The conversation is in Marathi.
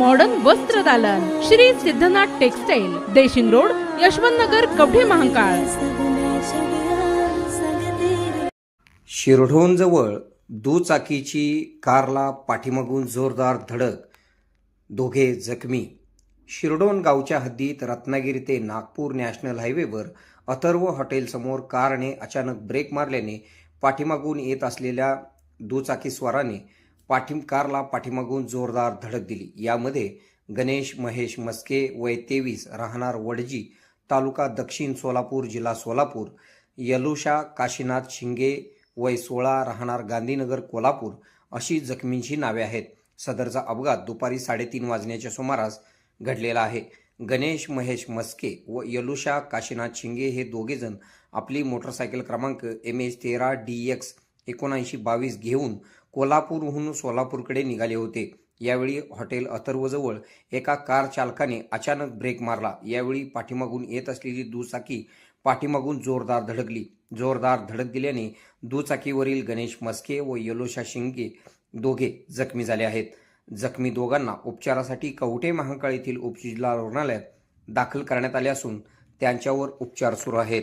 मॉडर्न वस्त्र दालन. Shri Siddhanath textile Deshing road Yashwant Nagar Kavathe Mahankal. शिरढोणजवळ दुचाकीची कारला पाठीमागून जोरदार धडक. दोघे जखमी. शिरडोन गावच्या हद्दीत रत्नागिरी ते नागपूर नॅशनल हायवेवर अथर्व हॉटेलसमोर कारने अचानक ब्रेक मारल्याने पाठीमागून येत असलेल्या दुचाकीस्वाराने पाठी कारला पाठीमागून जोरदार धडक दिली. यामध्ये गणेश महेश मस्के वय तेवीस राहणार वडजी तालुका दक्षिण सोलापूर जिल्हा सोलापूर यलुषा काशीनाथ शिंगे वय सोळा राहणार गांधीनगर कोल्हापूर अशी जखमींची नावे आहेत. सदरचा अपघात दुपारी साडेतीन वाजण्याच्या सुमारास घडलेला आहे. गणेश महेश मस्के व यलुषा काशीनाथ शिंगे हे दोघेजण आपली मोटरसायकल क्रमांक एम एच तेरा डी एक्स एकोणऐंशी बावीस घेऊन कोल्हापूरहून सोलापूरकडे निघाले होते. यावेळी हॉटेल अथर्वजवळ एका कार चालकाने अचानक ब्रेक मारला. यावेळी पाठीमागून येत असलेली दुचाकी पाठीमागून जोरदार धडकली. जोरदार धडक दिल्याने दुचाकीवरील गणेश मस्के व यलोशा शिंगे दोघे जखमी झाले आहेत. जखमी दोघांना उपचारासाठी कवठे महाकाळ येथील उपजिल्हा रुग्णालयात दाखल करण्यात आले असून त्यांच्यावर उपचार सुरू आहेत.